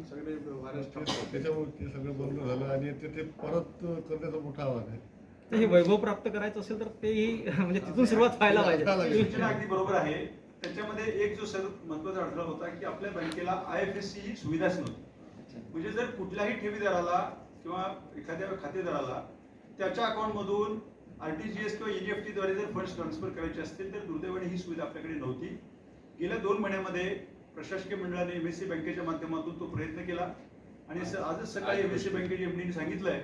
सगळे व्हायरस त्याच्यामुळे ते सगळं बंद झालं आणि ते ते परत करण्याचा मोठा आवाज आहे. तर हे वैभव प्राप्त करायचं असेल तर तेही म्हणजे तिथून सुरुवात व्हायला पाहिजे. सूचना अगदी बरोबर आहे. त्याच्यामध्ये एक जो सर्वात महत्त्वाचा अडथळा होता की आपल्या बँकेला आय एफ एस सी ही सुविधाच नव्हती. म्हणजे जर कुठल्याही ठेवीदाराला किंवा एखाद्या खातेदाराला त्याच्या अकाउंटमधून आरटीजीएस किंवा एनईएफटी द्वारे जर फंड्स ट्रान्सफर करायचे असतील तर दुर्दैवाने ही सुविधा आपल्याकडे नव्हती. गेल्या दोन महिन्यामध्ये प्रशासकीय मंडळाने एमएससी बँकेच्या माध्यमातून तो प्रयत्न केला. आणि स- आजच सकाळी एमएससी बँकेच्या एमडीने सांगितलंय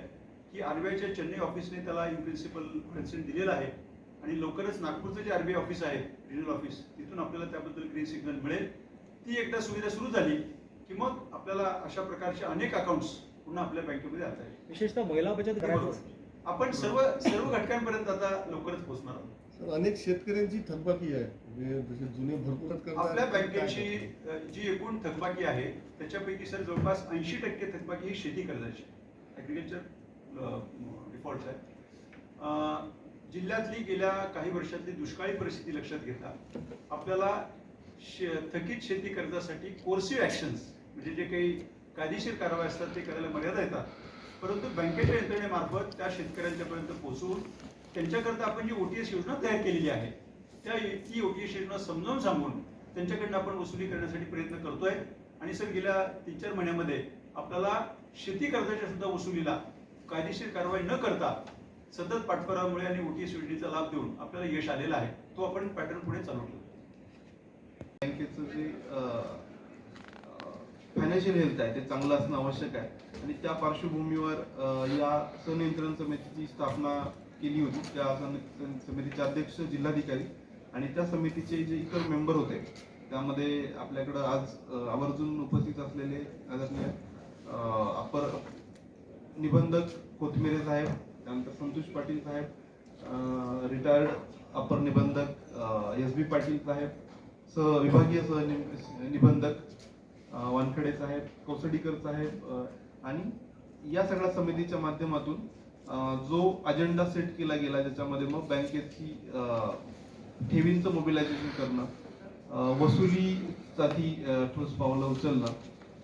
की आरबीआयच्या चेन्नई ऑफिसने त्याला इन प्रिन्सिपल कन्सेंट दिलेला आहे. आणि लवकरच नागपूरचं जे आरबीआय ऑफिस आहे रिजनल ऑफिस तिथून आपल्याला त्याबद्दल ग्रीन सिग्नल मिळेल. ती एकदा सुविधा सुरू झाली की मग आपल्याला अशा प्रकारचे अनेक अकाउंट्स पुन्हा आपल्या बँकेमध्ये आता विशेषतः महिला बचत आपण सर्व सर्व घटकांपर्यंत आता लवकरच पोहोचणार आहोत. अनेक शेतकऱ्यांची थकबाकी आहे. जसे जुने भरपूर आपल्या बँकेची जी एकूण थकबाकी आहे त्याच्यापैकी सर जवळपास ऐंशी टक्के थकबाकी ही शेती कर्जाची ऍग्रिकल्चर डिफॉल्ट आहे जिल्ह्यातली गेल्या काही वर्षातली दुष्काळी परिस्थिती लक्षात घेता आपल्याला शे- थकीत शेती कर्जासाठी कोर्सिव्ह ऍक्शन्स म्हणजे जे काही कायदेशीर कारवाई असतात ते करायला मर्यादा येतात. परंतु बँकेच्या यंत्रणेमार्फत त्या शेतकऱ्यांच्यापर्यंत पोहोचवून त्यांच्याकरता आपण जी ओटीएस योजना तयार केलेली आहे त्या ती ओटीएस योजना समजावून सांगून त्यांच्याकडनं आपण वसुली करण्यासाठी प्रयत्न करतोय. आणि सर गेल्या तीन चार महिन्यामध्ये आपल्याला शेती कर्जाच्या सुद्धा वसुलीला कायदेशीर कारवाई न करता सतत पाठपुराव्यामुळे आणि ओटीएस योजनेचा लाभ देऊन आपल्याला यश आलेलं आहे तो आपण पॅटर्न पुढे चालू ठेवतो बँकेचं जे फायनान्शियल हेल्थ आहे ते चांगलं असणं आवश्यक आहे. आणि त्या पार्श्वभूमीवर या सनियंत्रण समितीची स्थापना केली होती. त्या समितीचे अध्यक्ष जिल्हाधिकारी आणि त्या समितीचे जे इतर मेंबर होते त्यामध्ये आपल्याकडं आज आवर्जून उपस्थित असलेले आदरणीय अपर निबंधक कोथमिरे साहेब त्यानंतर संतोष पाटील साहेब रिटायर्ड अपर निबंधक एस बी पाटील साहेब सह विभागीय सह निबंधक वानखडे साहेब कौसडीकर साहेब आणि या सगळ्या समितीच्या माध्यमातून जो अजेंडा सेट केला गेला ज्याच्यामध्ये मग बँकेची ठेवींचं मोबिलायझेशन करणं वसुलीसाठी ठोस पावलं उचलणं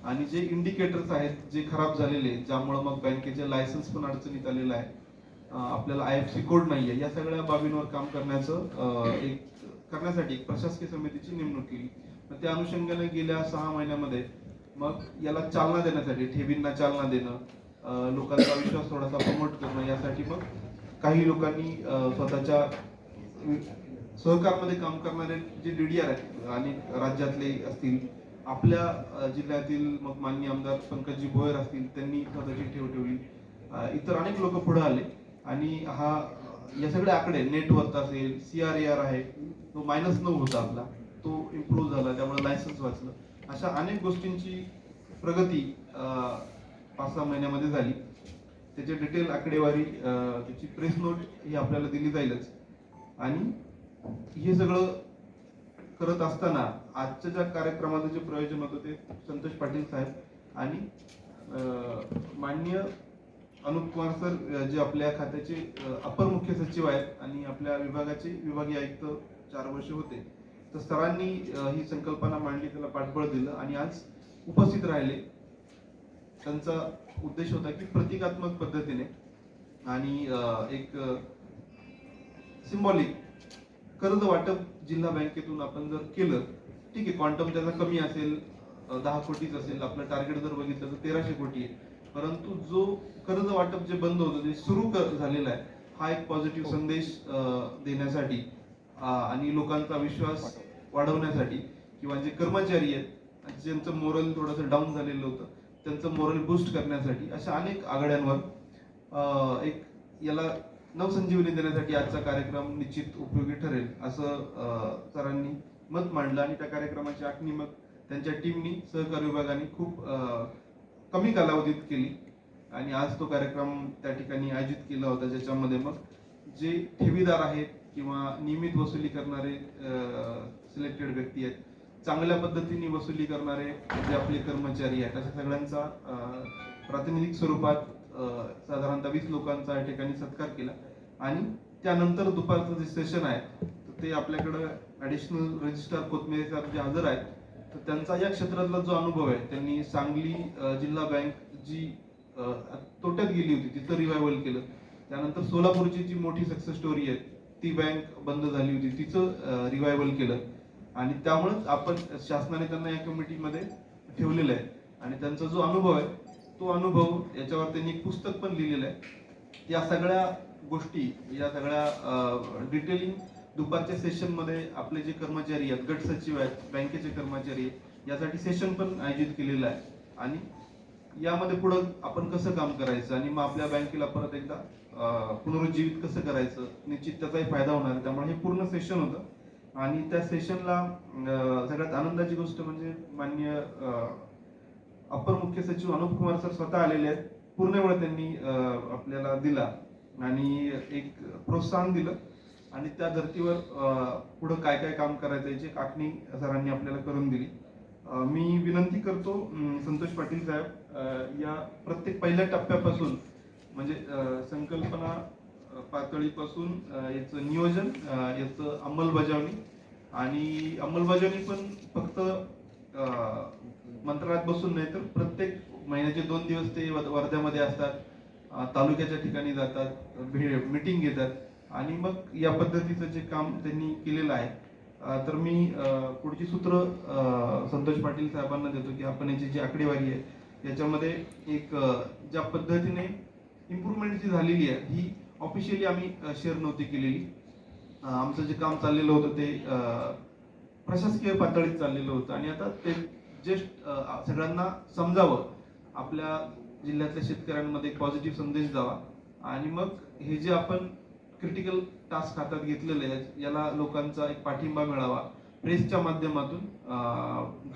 आणि जे इंडिकेटर्स आहेत जे खराब झालेले आहेत, ज्यामुळं मग बँकेचे लायसन्स पण अडचणीत आलेलं आहे आपल्याला आय एफ सी कोड नाही आहे या सगळ्या बाबींवर काम करण्याचं एक करण्यासाठी एक प्रशासकीय समितीची नेमणूक केली. त्या अनुषंगाने गेल्या सहा महिन्यामध्ये मग याला चालना देण्यासाठी ठेवींना चालना देणं लोकांचा विश्वास थोडासा प्रमोट करणं यासाठी मग काही लोकांनी स्वतःच्या सहकारमध्ये काम करणारे जे डीडीआर आहेत आणि राज्यातले असतील आपल्या जिल्ह्यातील मग माननीय आमदार पंकजी भोयर असतील त्यांनी स्वतःची ठेव ठेवली. इतर अनेक लोक पुढे आले आणि हा या सगळे आकडे नेटवर्क असेल सी आर ए आर आहे तो मायनस नऊ होता आपला. तो इम्प्रूव्ह झाला त्यामुळे लायसन्स वाचलं. अशा अनेक गोष्टींची प्रगती पाच सहा महिन्यामध्ये झाली. त्याची डिटेल आकडेवारी त्याची प्रेस नोट ही आपल्याला दिली जाईलच. आणि हे सगळं करत असताना आजच्या ज्या कार्यक्रमाचं जे प्रयोजन होतं ते संतोष पाटील साहेब आणि माननीय अनुप कुमार सर जे आपल्या खात्याचे अपर मुख्य सचिव आहेत आणि आपल्या विभागाचे विभागीय आयुक्त चार वर्ष होते तर सरांनी ही संकल्पना मांडली त्याला पाठबळ दिलं आणि आज उपस्थित राहिले. त्यांचा उद्देश होता की प्रतिकात्मक पद्धतीने आणि एक सिम्बॉलिक कर्ज वाटप जिल्हा बँकेतून आपण जर केलं ठीक आहे क्वांटम त्याचा कमी असेल दहा कोटीच असेल आपलं टार्गेट जर बघितलं तर तेराशे कोटी आहे. परंतु जो कर्ज वाटप जे बंद होतं ते सुरू झालेला आहे हा एक पॉझिटिव्ह संदेश देण्यासाठी आणि लोकांचा विश्वास वाढवण्यासाठी किंवा जे कर्मचारी आहेत ज्यांचं मोरल थोडंसं डाऊन झालेलं होतं त्यांचं मोरल बूस्ट करण्यासाठी अशा अनेक आघाड्यांवर एक याला नवसंजीवनी देण्यासाठी आजचा कार्यक्रम निश्चित उपयोगी ठरेल असं सरांनी मत मांडलं आणि त्या कार्यक्रमाची आखणी मग त्यांच्या टीमनी सहकार विभागाने खूप कमी कालावधीत केली. आणि आज तो कार्यक्रम त्या ठिकाणी आयोजित केला होता ज्याच्यामध्ये मग जे ठेवीदार आहेत किंवा नियमित वसुली करणारे सिलेक्टेड व्यक्ती आहेत चांगल्या पद्धतीने वसुली करणारे जे आपले कर्मचारी आहेत अशा सगळ्यांचा प्रातिनिधिक स्वरूपात साधारणतः वीस लोकांचा या ठिकाणी सत्कार केला. आणि त्यानंतर दुपारचं जे सेशन आहे तर ते आपल्याकडं ऍडिशनल रजिस्ट्रार कोथमिरे सर जे हजर आहेत तर त्यांचा या क्षेत्रातला जो अनुभव आहे त्यांनी सांगली जिल्हा बँक जी तोट्यात गेली होती तिथं रिव्हायवल केलं. त्यानंतर सोलापूरची जी मोठी सक्सेस स्टोरी आहे ती बँक बंद झाली होती तिचं रिव्हायवल केलं. आणि त्यामुळेच आपण शासनाने त्यांना या कमिटीमध्ये ठेवलेलं आहे. आणि त्यांचा जो अनुभव आहे तो अनुभव याच्यावर त्यांनी एक पुस्तक पण लिहिलेलं आहे. या सगळ्या गोष्टी या सगळ्या डिटेलिंग दुपारच्या सेशनमध्ये आपले जे कर्मचारी आहेत गट सचिव आहेत बँकेचे कर्मचारी आहेत यासाठी सेशन पण आयोजित केलेलं आहे. आणि यामध्ये पुढं आपण कसं काम करायचं आणि मग आपल्या बँकेला परत एकदा पुनरुज्जीवित कसं करायचं निश्चित त्याचाही फायदा होणार त्यामुळे हे पूर्ण सेशन होतं. आणि त्या सेशनला सगळ्यात आनंदाची गोष्ट म्हणजे मान्य अप्पर मुख्य सचिव अनुप कुमार सर स्वतः आलेले आहेत. पूर्ण वेळ त्यांनी आपल्याला दिला आणि एक प्रोत्साहन दिलं. आणि त्या धर्तीवर पुढं काय काय काम करायचं याची आखणी सरांनी आपल्याला करून दिली. मी विनंती करतो संतोष पाटील साहेब या प्रत्येक पहिल्या टप्प्यापासून म्हणजे संकल्पना पातळीपासून याचं नियोजन याचं अंमलबजावणी. आणि अंमलबजावणी पण फक्त मंत्रालयात बसून नाही तर प्रत्येक महिन्याचे दोन दिवस ते वर्ध्यामध्ये असतात तालुक्याच्या ठिकाणी जातात मिटिंग घेतात. आणि मग या पद्धतीचं जे काम त्यांनी केलेलं आहे तर मी पुढची सूत्र संतोष पाटील साहेबांना देतो की आपण याची जी आकडेवारी आहे याच्यामध्ये एक ज्या पद्धतीने इम्प्रूव्हमेंट जी झालेली आहे ही ऑफिशियली आम्ही शेअर नव्हती केलेली. आमचं जे काम चाललेलं होतं ते प्रशासकीय पातळीत चाललेलं होतं. आणि आता ते जस्ट सगळ्यांना समजावं. आपल्या जिल्ह्यातल्या शेतकऱ्यांमध्ये पॉझिटिव्ह संदेश द्यावा. आणि मग हे जे आपण क्रिटिकल टास्क हातात घेतलेले आहे याला लोकांचा एक पाठिंबा मिळावा. प्रेसच्या माध्यमातून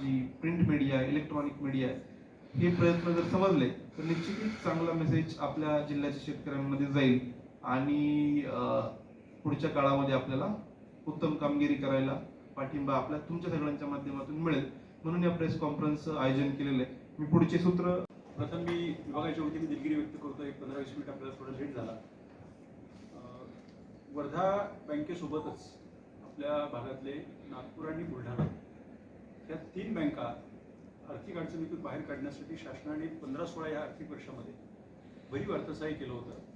जी प्रिंट मीडिया आहे इलेक्ट्रॉनिक मीडिया आहे हे प्रयत्न जर समजले तर निश्चितच चांगला मेसेज आपल्या जिल्ह्याच्या शेतकऱ्यांमध्ये जाईल. आणि पुढच्या काळामध्ये आपल्याला उत्तम कामगिरी करायला पाठिंबा आपल्या तुमच्या सगळ्यांच्या माध्यमातून मिळेल. म्हणून या प्रेस कॉन्फरन्सचं आयोजन केलेलं आहे. मी पुढचे सूत्र प्रथम मी विभागाच्या वतीने दिलगिरी व्यक्त करतो. एक पंधरा वीस मिनिट आपल्याला थोडा लेट झाला. वर्धा बँकेसोबतच आपल्या भागातले नागपूर आणि बुलढाणा या तीन बँका आर्थिक अडचणीतून बाहेर काढण्यासाठी शासनाने पंधरा सोळा या आर्थिक वर्षामध्ये भरीव अर्थसहाय्य केलं होतं.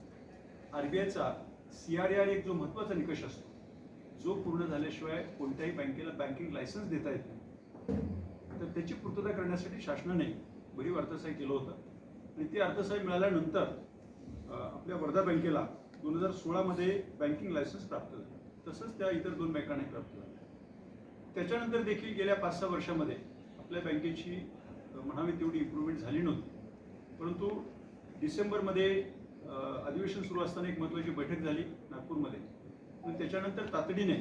आर बी आयचा सी आर आर एक जो महत्त्वाचा निकष असतो जो पूर्ण झाल्याशिवाय कोणत्याही बँकेला बँकिंग लायसन्स देता येत नाही. तर त्याची पूर्तता करण्यासाठी शासनाने भरीव अर्थसहाय्य केलं होतं. आणि ते अर्थसहाय्य मिळाल्यानंतर आपल्या वर्धा बँकेला दोन हजार सोळामध्ये बँकिंग लायसन्स प्राप्त झालं. तसंच त्या इतर दोन बँकांनाही प्राप्त झालं. त्याच्यानंतर देखील गेल्या पाच सहा वर्षामध्ये आपल्या बँकेची म्हणावी तेवढी इम्प्रूव्हमेंट झाली नव्हती. परंतु डिसेंबरमध्ये अधिवेशन सुरू असताना एक महत्त्वाची बैठक झाली नागपूरमध्ये. पण त्याच्यानंतर तातडीने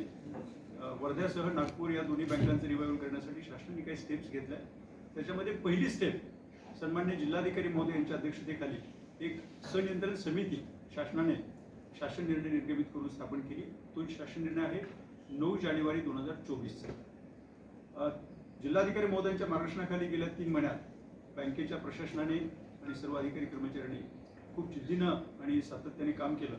वर्ध्यासह नागपूर या दोन्ही बँकांचं रिवायवल करण्यासाठी शासनाने काही स्टेप्स घेतल्या. त्याच्यामध्ये पहिली स्टेप सन्मान्य जिल्हाधिकारी महोदय यांच्या अध्यक्षतेखाली एक सनियंत्रण समिती शासनाने शासन निर्णय निर्गमित करून स्थापन केली. तो शासन निर्णय आहे नऊ जानेवारी दोन हजार चोवीसचा. जिल्हाधिकारी महोदयांच्या मार्गदर्शनाखाली गेल्या तीन महिन्यात बँकेच्या प्रशासनाने आणि सर्व अधिकारी कर्मचाऱ्यांनी खूप जिद्दीनं आणि सातत्याने काम केलं.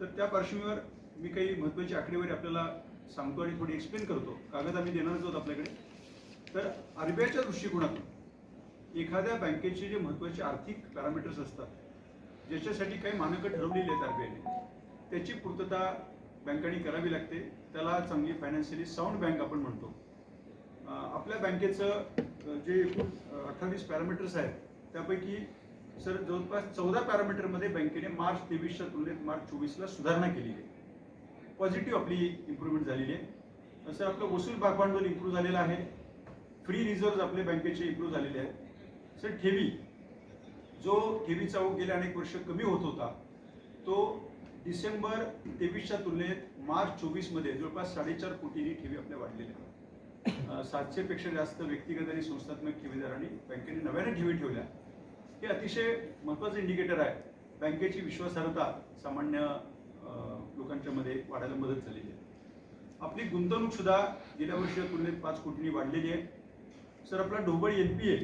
तर त्या पार्श्वभूमीवर मी काही महत्त्वाची आकडेवारी आपल्याला सांगतो आणि थोडी एक्सप्लेन करतो. कागद आम्ही देणारच आहोत आपल्याकडे. तर आरबीआयच्या दृष्टिकोनातून एखाद्या बँकेचे जे महत्त्वाचे आर्थिक पॅरामीटर्स असतात ज्याच्यासाठी काही मानकं ठरवलेली आहेत आरबीआयने त्याची पूर्तता बँकांनी करावी लागते. त्याला चांगली फायनान्शियली साऊंड बँक आपण म्हणतो. आपल्या बँकेचं जे एकूण अठ्ठावीस पॅरामीटर्स आहेत त्यापैकी सर जवळपास चौदा पॅरामीटरमध्ये बँकेने मार्च तेवीसच्या तुलनेत मार्च चोवीसला सुधारणा केली आहे. पॉझिटिव्ह आपली इम्प्रूव्हमेंट झालेली आहे. तसं आपलं वसूल भागभांडवल इम्प्रूव्ह झालेलं आहे. फ्री रिझर्व्ह आपले बँकेचे इम्प्रूव्ह झालेले आहेत. सर ठेवी. जो ठेवीचा ओघ गेल्या अनेक वर्ष कमी होत होता तो डिसेंबर तेवीसच्या तुलनेत मार्च चोवीसमध्ये जवळपास साडेचार कोटींनी ठेवी आपल्या वाढलेल्या आहेत. सातशेपेक्षा जास्त व्यक्तिगत आणि संस्थात्मक ठेवीदारांनी बँकेने नव्याने ठेवी ठेवल्या. हे अतिशय महत्त्वाचं इंडिकेटर आहे. बँकेची विश्वासार्हता सामान्य लोकांच्या मध्ये वाढायला मदत झालेली आहे. आपली गुंतवणूक सुद्धा गेल्या वर्षी तुलनेत पाच कोटींनी वाढलेली आहे. सर आपला ढोबळ एन पी ए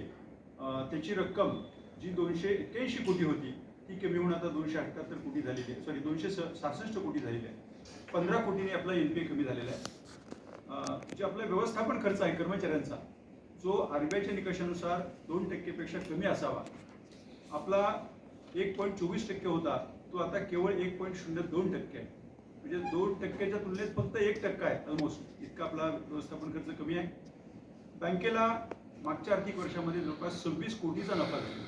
त्याची रक्कम जी दोनशे एक्क्याऐंशी कोटी होती ती कमी होऊन आता दोनशे अठ्ठ्याहत्तर कोटी झालेली आहे. सॉरी दोनशे सहासष्ट कोटी झालेली आहे. पंधरा कोटीने आपला एन पी ए कमी झालेला आहे. जे आपला व्यवस्थापन खर्च आहे कर्मचाऱ्यांचा जो आरबीआयच्या निकषानुसार दोन टक्केपेक्षा कमी असावा आपला एक पॉईंट चोवीस टक्के होता तो आता केवळ एक पॉईंट शून्य दोन टक्के आहे. म्हणजे दोन टक्क्याच्या तुलनेत फक्त एक टक्का आहे ऑलमोस्ट इतका आपला व्यवस्थापन खर्च कमी आहे. बँकेला मागच्या आर्थिक वर्षामध्ये जवळपास सव्वीस कोटीचा नफा झाला.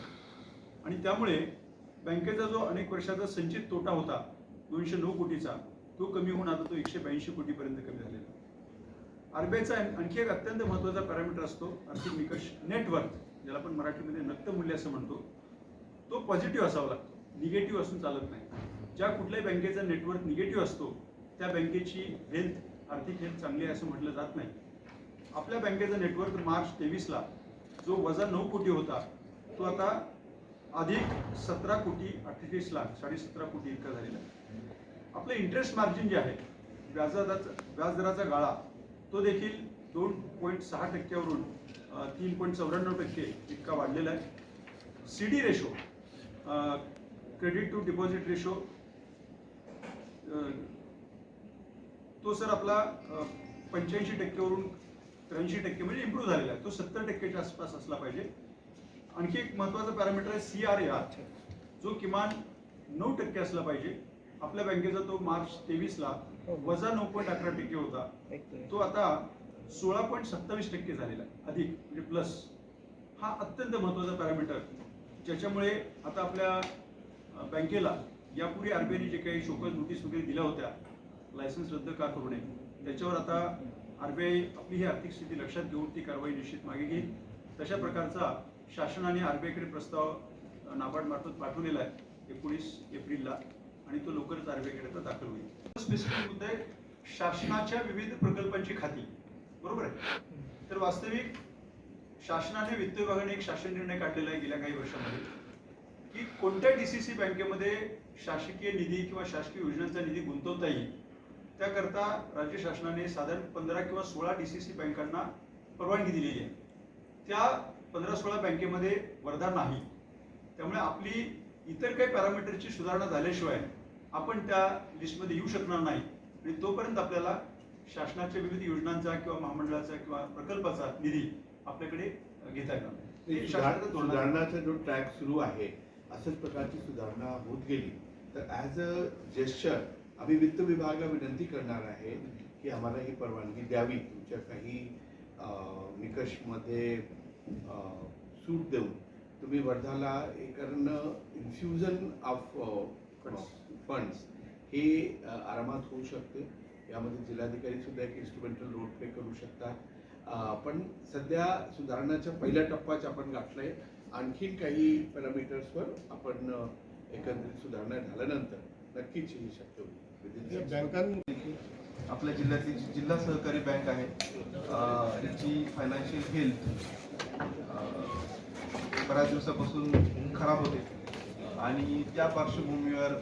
आणि त्यामुळे बँकेचा जो अनेक वर्षाचा संचित तोटा होता दोनशे नऊ कोटीचा तो कमी होऊन आता तो एकशे ब्याऐंशी कोटीपर्यंत कमी झालेला आरबीआयचा आणखी एक अत्यंत महत्त्वाचा पॅरामीटर असतो आर्थिक निकष नेटवर्क ज्याला आपण मराठीमध्ये नक्त मूल्य असं म्हणतो. तो पॉझिटिव्ह असावा लागतो. निगेटिव्ह असून चालत नाही. ज्या कुठल्याही बँकेचा नेटवर्क निगेटिव्ह असतो त्या बँकेची हेल्थ आर्थिक हेल्थ चांगली आहे असं म्हटलं जात नाही. आपल्या बँकेचा नेटवर्क मार्च तेवीसला जो वजा नऊ कोटी होता तो आता अधिक सतरा कोटी अठ्ठेचाळीस लाख साडेसतरा कोटी इतका झालेला आहे. आपलं इंटरेस्ट मार्जिन जे आहे व्याजदराचा व्याजदराचा गाळा तो देखील दोन पॉईंट सहा टक्क्यावरून तीन पॉईंट चौऱ्याण्णव टक्के इतका वाढलेला आहे. C D ratio credit to deposit ratio तो सर आपला पंच्याऐंशी टक्क्यावरून त्र्याऐंशी टक्के म्हणजे इम्प्रूव्ह झालेला आहे. तो सत्तर टक्क्याच्या आसपास असला पाहिजे. आणखी एक महत्त्वाचा पॅरामीटर आहे सी आर आर जो किमान नऊ टक्के असला पाहिजे. आपल्या बँकेचा तो मार्च तेवीसला वजा नऊ पॉईंट अकरा टक्के होता. तो आता सोळा पॉईंट सत्तावीस टक्के झालेला आहे. अधिक म्हणजे प्लस हा अत्यंत महत्त्वाचा पॅरामीटर ज्याच्यामुळे आता आपल्या बँकेला यापूर्वी आरबीआयने जे काही शोकज नोटीस वगैरे दिल्या होत्या लायसन्स रद्द का करू नये त्याच्यावर आता आरबीआय आपली ही आर्थिक स्थिती लक्षात घेऊन ती कारवाई निश्चित मागे घेईल. तशा प्रकारचा शासनाने आर बी आयकडे प्रस्ताव नाबार्डमार्फत पाठवलेला आहे एकोणीस एप्रिलला आणि तो लवकरच आरबीआयकडे आता दाखल होईल. स्पेसिफिक मुद्दा आहे शासनाच्या विविध प्रकल्पांची खाती बरोबर आहे? तर वास्तविक शासनाने वित्त विभागाने एक शासन निर्णय काढलेला आहे गेल्या काही वर्षामध्ये की कोणत्या डी सी सी बँकेमध्ये शासकीय निधी किंवा शासकीय योजनांचा निधी गुंतवता येईल त्याकरता राज्य शासनाने साधारण पंधरा किंवा सोळा डी सी सी बँकांना परवानगी दिलेली आहे. त्या पंधरा सोळा बँकेमध्ये वर्धा नाही. त्यामुळे आपली इतर काही पॅरामीटरची सुधारणा झाल्याशिवाय आपण त्या लिस्टमध्ये येऊ शकणार नाही. आणि तोपर्यंत आपल्याला शासनाच्या विविध योजनांचा किंवा महामंडळाचा किंवा प्रकल्पाचा निधी आपल्याकडे घेता येणार. सुधारणाचा जो ट्रॅक सुरू आहे अशाच प्रकारची सुधारणा होत गेली. तर ॲज अ जेस्चर आम्ही वित्त विभागाला विनंती करणार आहे की आम्हाला ही परवानगी द्यावी. तुमच्या काही निकषमध्ये सूट देऊन तुम्ही वर्धाला हे कारण इन्फ्युजन ऑफ फंड्स हे आरामात होऊ शकते. यामध्ये जिल्हाधिकारी सुद्धा एक इन्स्ट्रुमेंटल रोल प्ले करू शकतात. पण सध्या सुधारणाच्या पहिल्या टप्प्यात आपण गाठलंय आणखीन काही पॅरामीटर्सवर आपण अं, एकंदरीत सुधारणा झाल्यानंतर नक्कीच हे शक्य होईल. बँकां आपल्या जिल्ह्यातली जी जिल्हा सहकारी बँक आहे अं, याची फायनान्शियल हेल्थ बऱ्याच दिवसापासून खराब होते. आणि त्या पार्श्वभूमीवर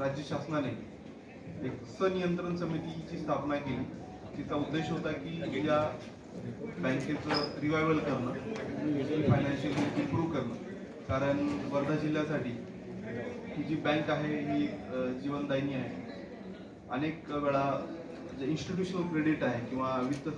राज्य शासनाने एक सनियंत्रण समितीची स्थापना केली. तिचा उद्देश होता की या बँकेचं रिवायवल करणं फायनान्शियल इम्प्रूव्ह करणं. कारण वर्धा जिल्ह्यासाठी ही जी बँक आहे ही जीवनदायिनी आहे. अनेक वेळा जे इन्स्टिट्यूशनल क्रेडिट आहे किंवा वित्त